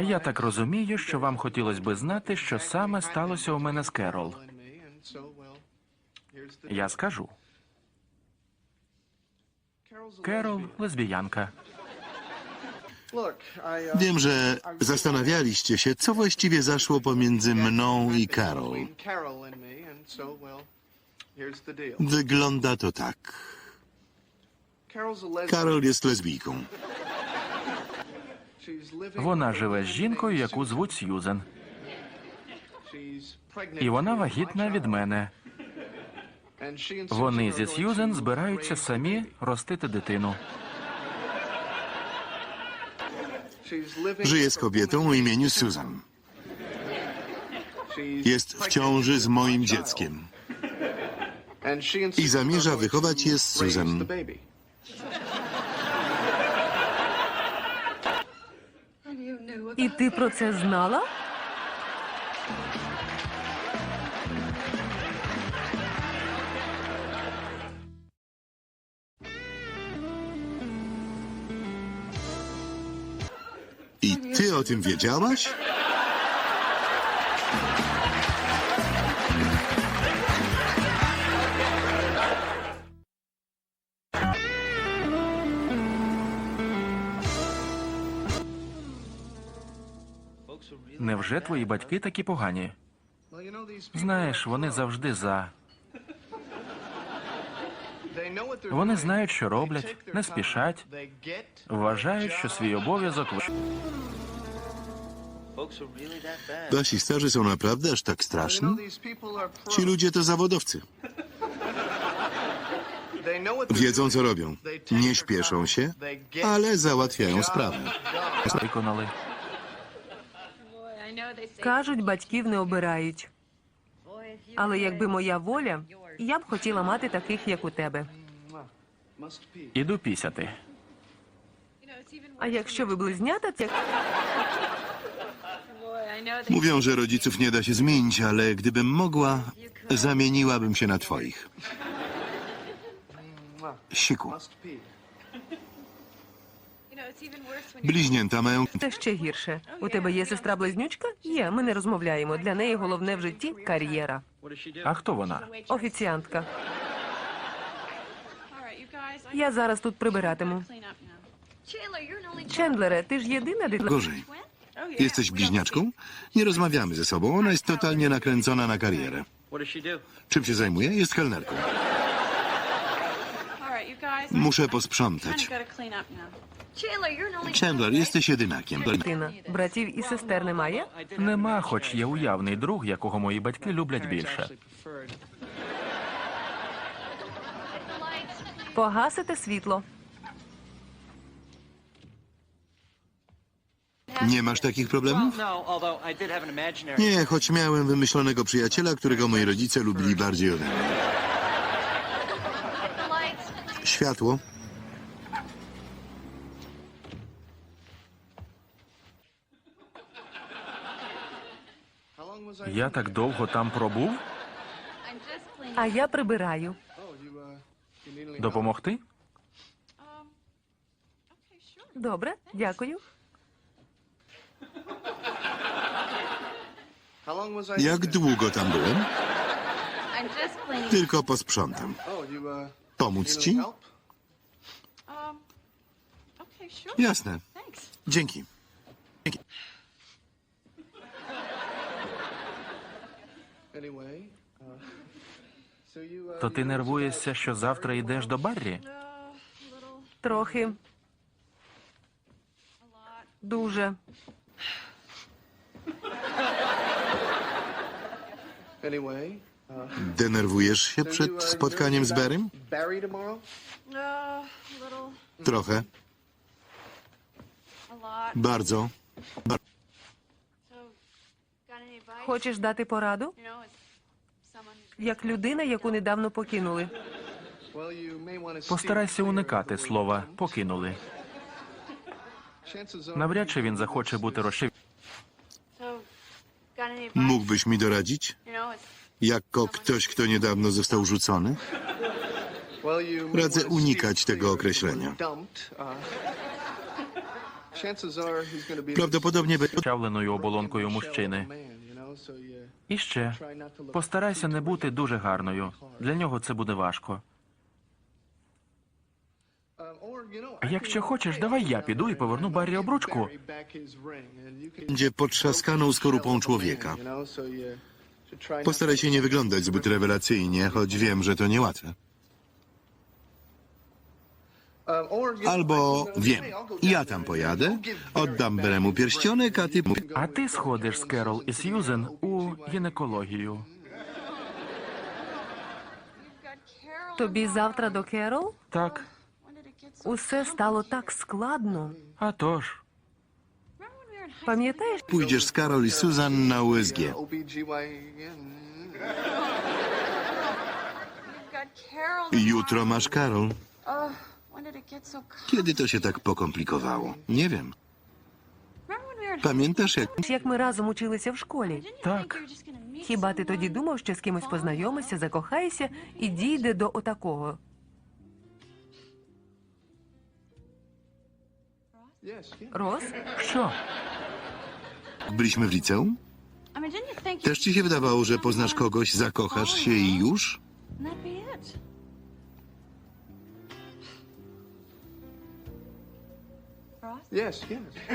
Я так розумію, що вам хотілося би знати, що саме сталося у мене з Керол. Я скажу. Керол лесбіянка. Wiem, że zastanawialiście się, co właściwie zaszło pomiędzy mną i Carol. Wygląda to tak. Karol jest lesbijką. Вона живе з жінкою, яку звуть Сьюзен. І вона вагітна від мене. Вони зі Сьюзен збираються самі ростити дитину. Żyje z kobietą o imieniu Susan. Jest w ciąży z moim dzieckiem. i zamierza wychować je z Susan. І ти про це знала? I ty o tym wiedziałaś? Невже твої батьки такі погані? Знаєш, вони завжди за. Вони знають, що роблять, не спішать, вважають, що свій обов'язок Wasi starzy są naprawdę aż tak straszni? Ci ludzie to zawodowcy. Wiedzą, co robią. Nie śpieszą się, ale załatwiają sprawę. виконали. Кажуть, батьків не обирають. Але якби моя воля, я б хотіла мати таких, як у тебе. Іду пісяти. А якщо ви близнята, це Mówią, że rodziców nie da się zmienić, ale gdybym mogła, zamieniłabym się na twoich. Siku. Bliźnięta mają це ще гірше. У тебе є сестра близнючка? Є. Ми не розмовляємо. Для неї головне в житті кар'єра. А хто вона? Офіціантка. Я зараз тут прибиратиму. Чендлере, ти ж єдина дитина. gorzej. Jesteś bliźniaczką? Nie rozmawiamy ze sobą. Ona jest totalnie nakręcona na karierę. Czym się zajmuje? Jest kelnerką. Muszę posprzątać. Chandler, jesteś jedynakiem. дитина. Братів і сестер немає? Нема, хоч є уявний друг, якого мої батьки люблять більше. Погасите світло. Nie masz takich problemów? No, although I did have an imaginary. Nie, choć miałem wymyślonego przyjaciela, którego moi rodzice lubili bardziej ode mnie. Światło. Я так довго там пробув? А я прибираю. Допомогти? Добре, дякую. Jak długo tam byłem? Tylko posprzątam. Pomóc ci? Jasne. Dzięki. Dzięki. То ти нервуєшся, що завтра йдеш до Баррі? Трохи. Дуже. Denerwujesz się przed spotkaniem z Berym? Trochę. Bardzo. Хочеш дати пораду? Як людина, яку недавно покинули. Постарайся уникати слова покинули. Навряд чи він захоче бути розшив. Mógłbyś mi doradzić? Jako ktoś, kto niedawno został rzucony? Radzę unikać tego określenia. Prawdopodobnie będzie Чавленою оболонкою мужчини. І ще постарайся не бути дуже гарною. Для нього це буде важко. Якщо хочеш, давай я піду і поверну Баррі обручку. potrzaskaną skorupą człowieka. Postaraj się nie wyglądać zbyt rewelacyjnie, choć wiem, że to niełatwe. Albo wiem, ja tam pojadę, oddam Beremu pierścionek, a ty... А ти сходиш з Керол і Сьюзен у гінекологію. Тобі завтра до Керол? Так, Усе стало так складно. а тож. Пам'ятаєш, Pójdziesz z Karol i Susan na USG. Jutro masz Karol. Kiedy to się tak pokomplikowało? Nie wiem. Pamiętasz, jak як ми разом училися в школі? Так. Хіба ти тоді думав, що з кимось познайомишся, закохаєшся і дійде до отакого? Рос? Що? byliśmy w liceum? Też ci się wydawało, że poznasz kogoś, zakochasz się i już?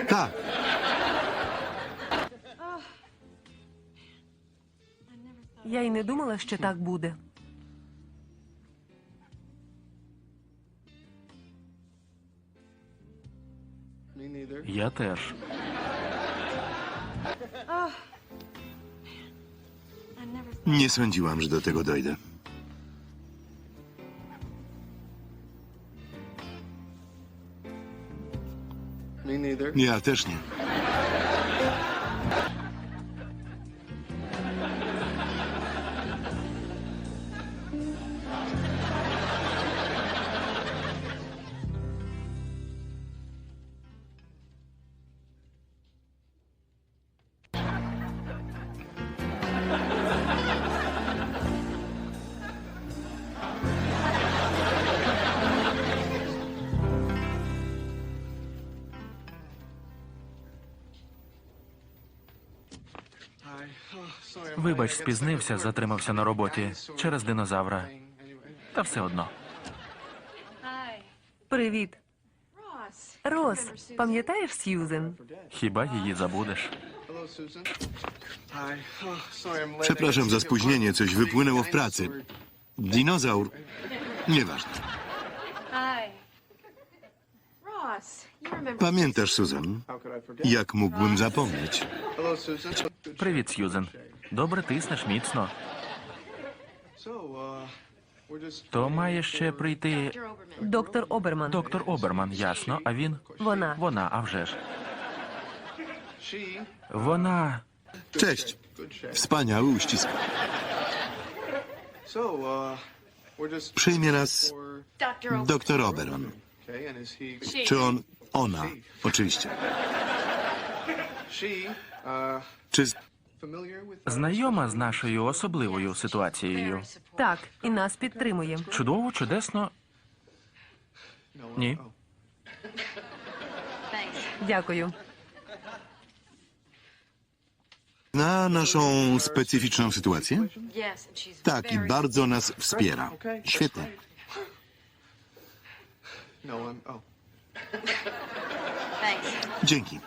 Tak. Я й не думала, що так буде. Я теж. Nie sądziłam, że do tego dojdę. Ja też nie. Вибач, спізнився, затримався на роботі через динозавра. Та все одно. Привіт. Рос, пам'ятаєш Сьюзен? Хіба її забудеш? Przepraszam za spóźnienie, coś wypłynęło w pracy. Dinozaur. Nieważne. Pamiętasz, Susan? Jak mógłbym zapomnieć? Привіт, Сьюзен. Добре тиснеш міцно. То має ще прийти Доктор Оберман. доктор Оберман, ясно, а він? Вона. Вона, а вже ж. Вона. Cześć. Wspaniały uścisk. Przyjmie nas doktor Oberon. Czy on? Ona. Oczywiście. Czy z- Знайома з нашою особливою ситуацією. Так, і нас підтримує. Чудово, чудесно. Ні. Дякую. zna naszą specyficzną sytuację? Tak, i bardzo nas wspiera. Świetnie. Dzięki.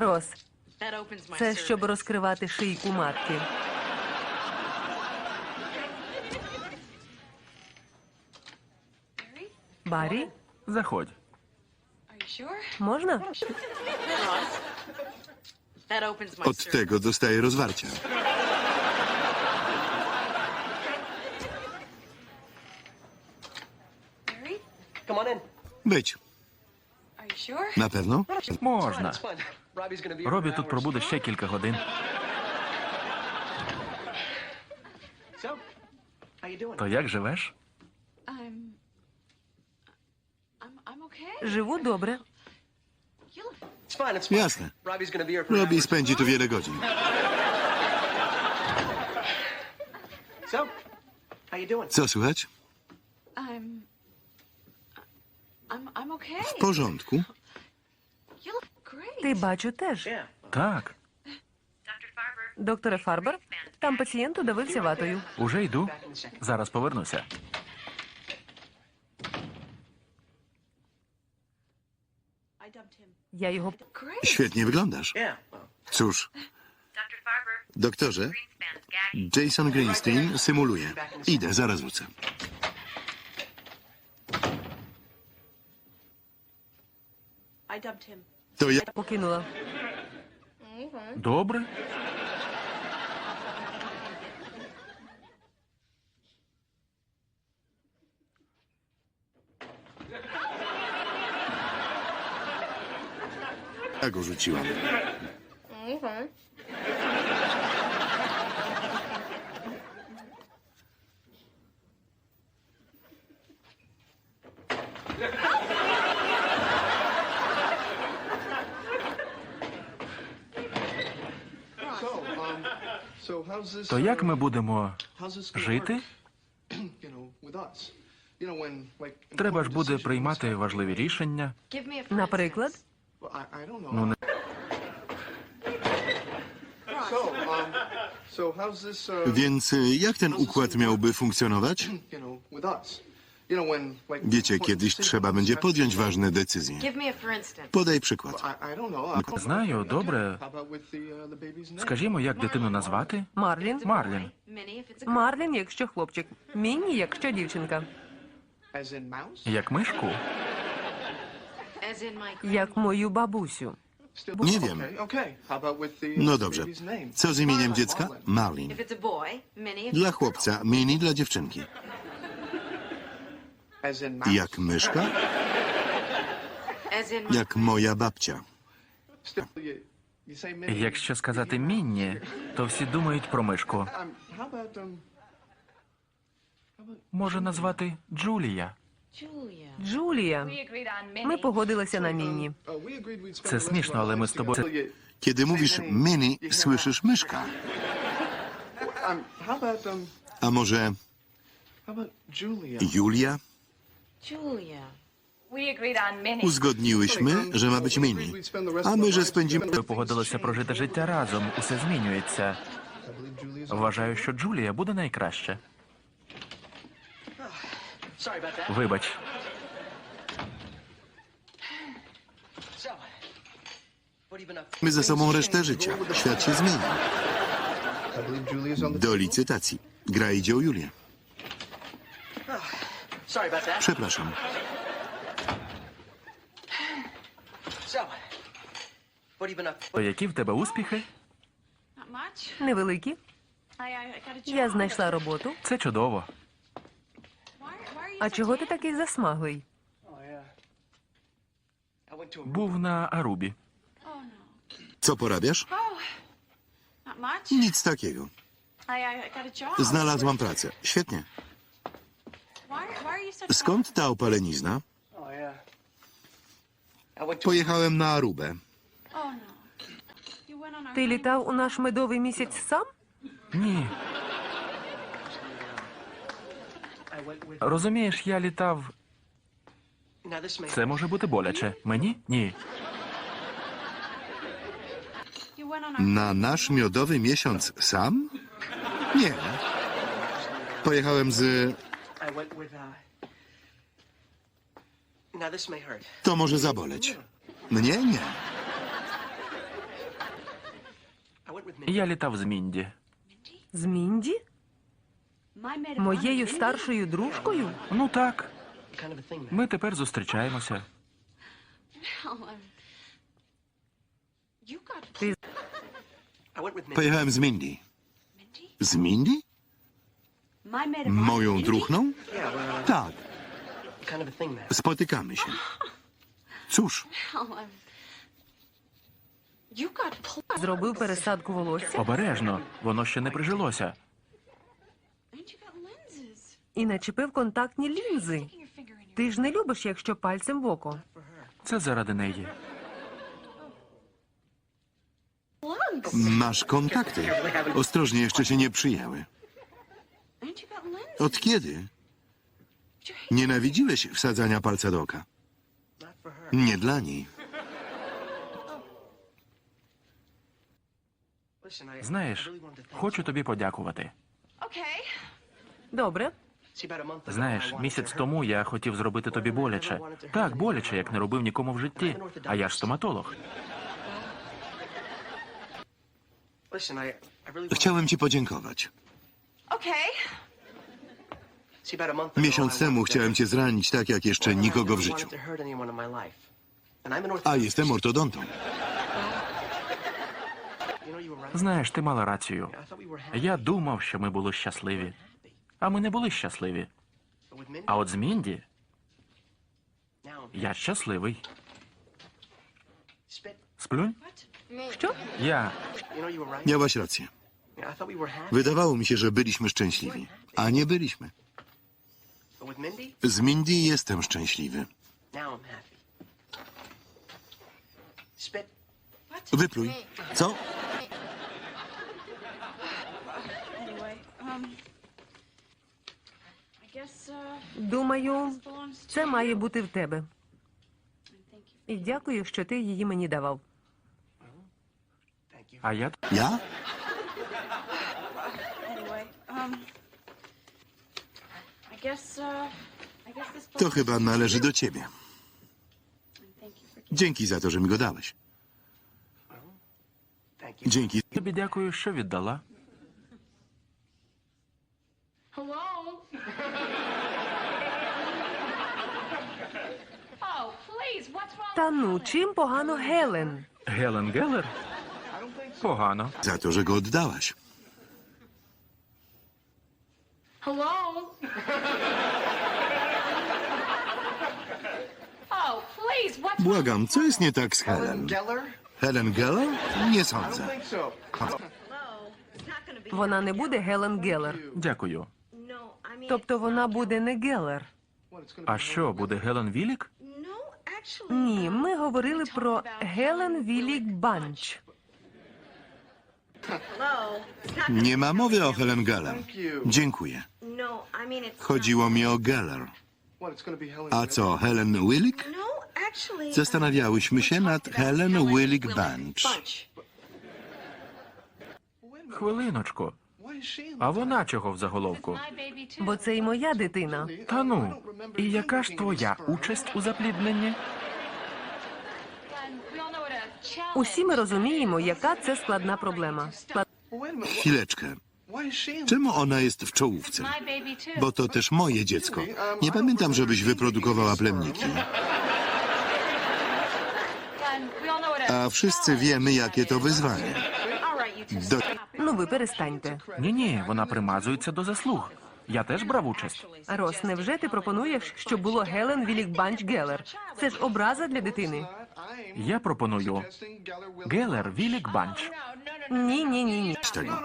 Рос, це щоб розкривати шийку матки. Барі, Заходь. можна? Od tego dostaję rozwarcia. Być. Na pewno? Можна. It's fine. Robbie's gonna be here Робі for тут hours. пробуде ще кілька годин. So, how you doing? То як живеш? I'm. I'm. I'm okay. Живу добре. You look. It's fine. It's fine. Jasne. Robbie's gonna be here for Robi hours. spędzi tu wiele godzin. So, how you doing? Co słychać? I'm. I'm. I'm okay. W porządku. You look great. Ти бачу теж. Yeah. Так, Докторе Фарбер, там пацієнт удавився ватою. уже йду. Back in a second. Зараз повернуся. I dumped him. Я його Great. Świetnie wyglądasz. Yeah. Well, Cóż, doktorze, Jason Greenstein symuluje. Idę, zaraz wrócę. I dumped him. To ja... покинула. Добре. Ja go rzuciłam. То як ми будемо жити? Треба ж буде приймати важливі рішення. Наприклад, Ну, не Więc jak ten układ miałby funkcjonować? Wiecie, kiedyś trzeba będzie podjąć ważne decyzje. Give me a for instance. Podaj przykład. знаю, добре. Скажімо, як дитину назвати? Марлін. Марлін. Minnie, if it's a. Марлін, якщо хлопчик. Мінні, якщо дівчинка. Як мишку? As in my. Як мою бабусю. Nie wiem. No dobrze. Co z imieniem dziecka? Marlin. If it's a boy, Minnie. If Dla chłopca, mini dla dziewczynki. Jak myszka? As in my. Jak moja babcia. Якщо сказати Мінні, то всі думають про мишку. Може назвати Джулія. Джулія. Ми погодилися на Мінні. Це смішно, але ми з тобою. Kiedy mówisz mini, słyszysz myszka. A może Julia? Julia. Uzgodniłyśmy, że ma być mini. A my, że spędzimy... Ми погодилися прожити життя разом. Усе змінюється. Вважаю, що Джулія буде найкраще. sorry about that. Вибач, So, what have you been up to? My ze sobą resztę życia. Świat się zmieni. Do licytacji. Gra idzie o Julię. Przepraszam. To які в тебе успіхи? Невеликі. Я знайшла роботу. Це чудово. А чого ти такий засмаглий? Був на Арубі. Co porabiasz? Nic takiego. Znalazłam pracę. Świetnie. Skąd ta opalenizna? Oh, yeah. I went to Pojechałem na Arubę. Oh, no. You went on our Ти літав у наш медовий місяць сам? Ні. I went with... Розумієш, я літав. Now, this may... Це може бути боляче. Мені? Ні. You went on our... Na nasz miodowy miesiąc sam? Nie. Pojechałem z... I went with, uh... Now, this may hurt. To może zaboleć. Mnie? Nie. I went with Minnie. Я літав з Мінді. З Мінді? Моєю старшою дружкою? Ну так. Kind of a thing now. Ми тепер зустрічаємося. Um, Ти I went with Minnie. Pojechałem z Mindy. Mindy? Z Mindy? Moją druhną? Tak. Spotykamy się. Cóż, Зробив пересадку волосся Обережно, воно ще не прижилося. І начепив контактні лінзи. Ти ж не любиш, якщо пальцем в око. Це заради неї. masz kontakty. Ostrożnie, jeszcze się nie przyjęły. Od kiedy? Nienawidziłeś wsadzania palca do oka? Not for her. Nie dla niej. Listen, I, Знаєш, I really wanted to thank хочу тобі подякувати. Okay. Добре, See, about a month ago, Знаєш, I wanted місяць to hurt тому я хотів зробити тобі боляче. Так, боляче, як не робив нікому в житті. А я ж стоматолог. Listen, I, I really wanted... Chciałem ci podziękować. Miesiąc temu chciałem cię zranić tak, jak jeszcze nikogo w życiu. A jestem ortodontą. Знаєш, ти мала рацію. Я думав, що ми були щасливі, а ми не були щасливі. А от з Мінді я щасливий. Сплюнь? Що? Я. Miałaś rację. Yeah, I thought we were happy. Wydawało mi się, że byliśmy szczęśliwi. A nie byliśmy. But with Mindy, Z Mindy jestem szczęśliwy. now I'm happy. Spit. Wypluj. Co? Anyway, um... I guess, uh... Думаю, this belongs to це має бути в тебе. you. Thank you. І дякую, що ти її мені давав. Thank you. А я Ja? To belongs chyba to należy you. do ciebie. And Thank you for Dzięki za to, że mi go dałeś. Thank you. Dzięki. тобі дякую, що віддала. Hello? oh, please, what's wrong? Та ну, чим погано Гелен? Гелен Геллер? Погано. Za to, że go oddałaś. Hello? oh, Błagam, co jest nie tak z Helen? Helen Geller? Nie sądzę. Вона не буде Гелен Гелер. Дякую. Тобто вона буде не Гелер. А що, буде Гелен Вілік? Ні, ми говорили про Гелен Вілік Банч. Nie ma mowy o Helen Geller. Dziękuję. Chodziło mi o Geller. A co, Helen Willick? Zastanawiałyśmy się nad Helen Willick Bunch. Хвилиночку. А вона чого в заголовку? my baby too? Бо це й моя дитина. Та ну. І яка ж твоя участь у заплідненні? Усі ми розуміємо, яка це складна проблема. Склад- Chwileczkę. Czemu ona jest w czołówce? My baby too. Bo to też moje dziecko. Nie pamiętam, żebyś wyprodukowała plemniki. And we all know what a A wszyscy wiemy, jakie to wyzwanie. All right, you two Do... stop. Ну ви перестаньте. Ні, ні, вона примазується до заслуг. Я теж брав участь. Рос, невже ти пропонуєш, щоб було Гелен Вілік Банч Гелер? Це ж образа для дитини. Я пропоную Гелер Вілік Банч. Ні, ні, ні, ні. z tego.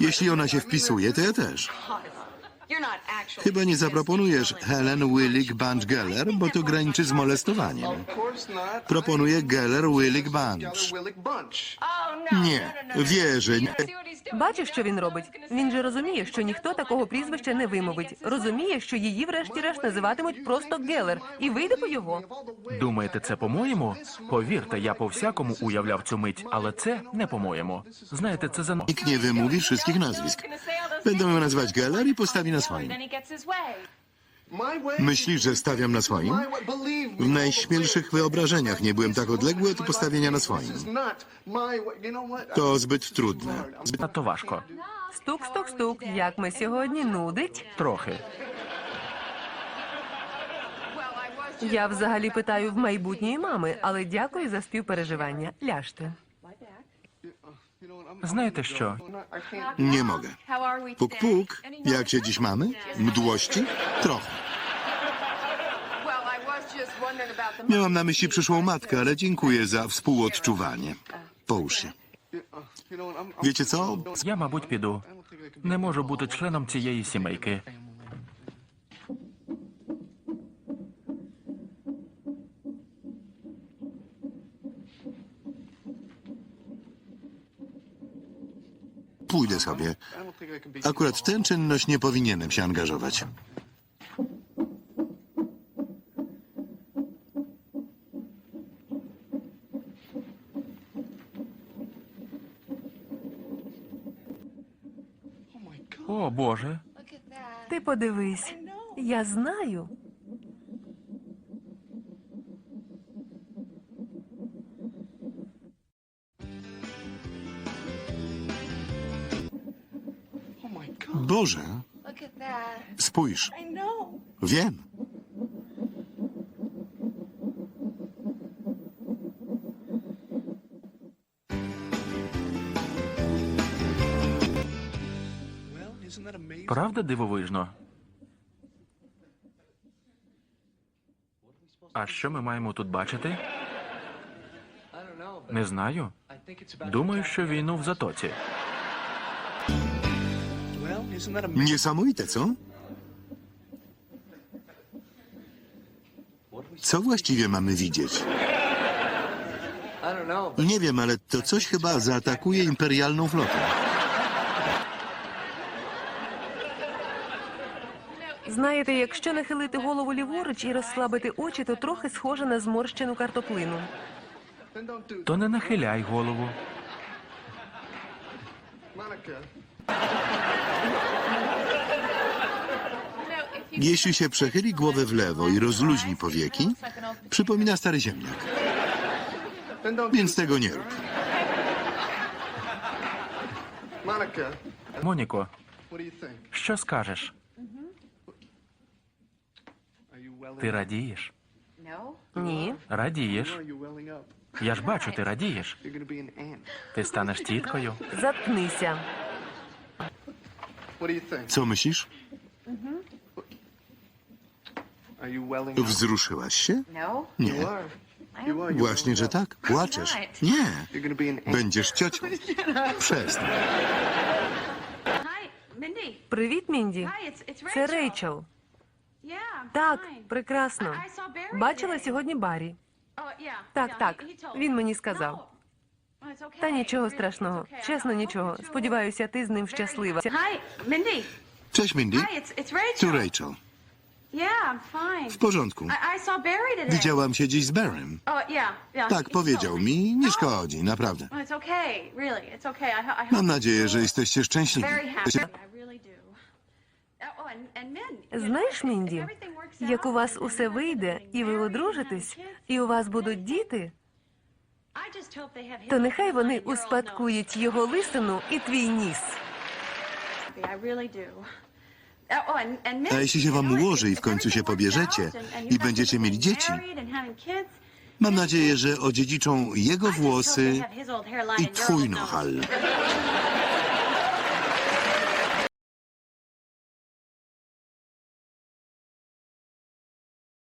Jeśli ona się wpisuje, to ja też. Chyba nie zaproponujesz Helen Willick Bunch Geller, bo to graniczy z molestowaniem. Proponuję Geller Willick Bunch. Oh. Nie, wierzę. Nie. Бачиш, що він робить? Він же розуміє, що ніхто такого прізвища не вимовить. Розуміє, що її врешті-решт називатимуть просто Гелер, і вийде по його. Думаєте, це по-моєму? Повірте, я по-всякому уявляв цю мить, але це не по-моєму. Знаєте, це за Nikt nie wymówi wszystkich nazwisk. Będą ją nazywać Geller i postawi na swoim. Myślisz, że stawiam na swoim? W najśmielszych wyobrażeniach nie byłem tak odległy od postawienia na swoim. To zbyt trudne. Zbyt... надто важко. Стук, стук, стук. Як ми сьогодні нудить? Трохи. Я взагалі питаю в майбутньої мами, але дякую за співпереживання. Ляжте. Знаєте що? Nie mogę. How are we Puk, today? puk. Any Jak się dziś mamy? Mdłości? Trochę. just wondering about the Miałam na myśli przyszłą matkę, ale dziękuję za współodczuwanie. Połóż się. Wiecie co? Я, мабуть, піду. Не можу бути членом цієї сімейки. Pójdę sobie. Akurat w tę czynność nie powinienem się angażować. О, Боже. Ти подивись. Я знаю. Boże, spójrz. Wiem. Правда дивовижно? А що ми маємо тут бачити? Не знаю. Думаю, що війну в затоці. Niesamowite, co? Co właściwie mamy widzieć? I don't know, but Nie wiem, ale to coś chyba zaatakuje imperialną flotę. Знаєте, якщо нахилити голову ліворуч і розслабити очі, то трохи схоже на зморщену картоплину. То не нахиляй голову. Jeśli się przechyli głowę w lewo i rozluźni powieki, przypomina stary ziemniak. Więc tego nie rób. Моніко, що скажеш? Ти радієш? No. Ні. Радієш. Я ж бачу, ти радієш. Ти станеш тіткою. Заткнися. Co myślisz? Wzruszyłaś się? No. Nie. Właśnie, że tak. Płaczesz. Nie. Będziesz ciocią. Przestań. Hi, Mindy. Привіт, Мінді. Hi, it's it's Це Rachel. Рейчел. Yeah. I'm Так, fine. прекрасно. I saw Barry Бачила today. сьогодні Барі. Oh, yeah. Так, yeah, так. he- he told Він мені сказав. Та нічого страшного. Чесно, нічого. Сподіваюся, ти з ним щаслива. Cześć, Mindy. Tu Rachel. W porządku. Widziałam się dziś z Barrym. Tak, powiedział mi. Nie szkodzi, naprawdę. Mam nadzieję, że jesteście szczęśliwi. Знаєш, Мінді, як у вас усе вийде, і ви одружитесь, і у вас будуть діти. то нехай вони little nine-year-old успадкують його лисину і твій ніс. nose. I really do. Oh, and, and men, A jeśli się you wam know, if- ułoży i w if końcu się everything works pobierzecie out and- and you i have będziecie people mieli dzieci, married and having kids, mam nadzieję, że odziedziczą jego I just hope they włosy have his old hairline i and your twój old nose. nohal.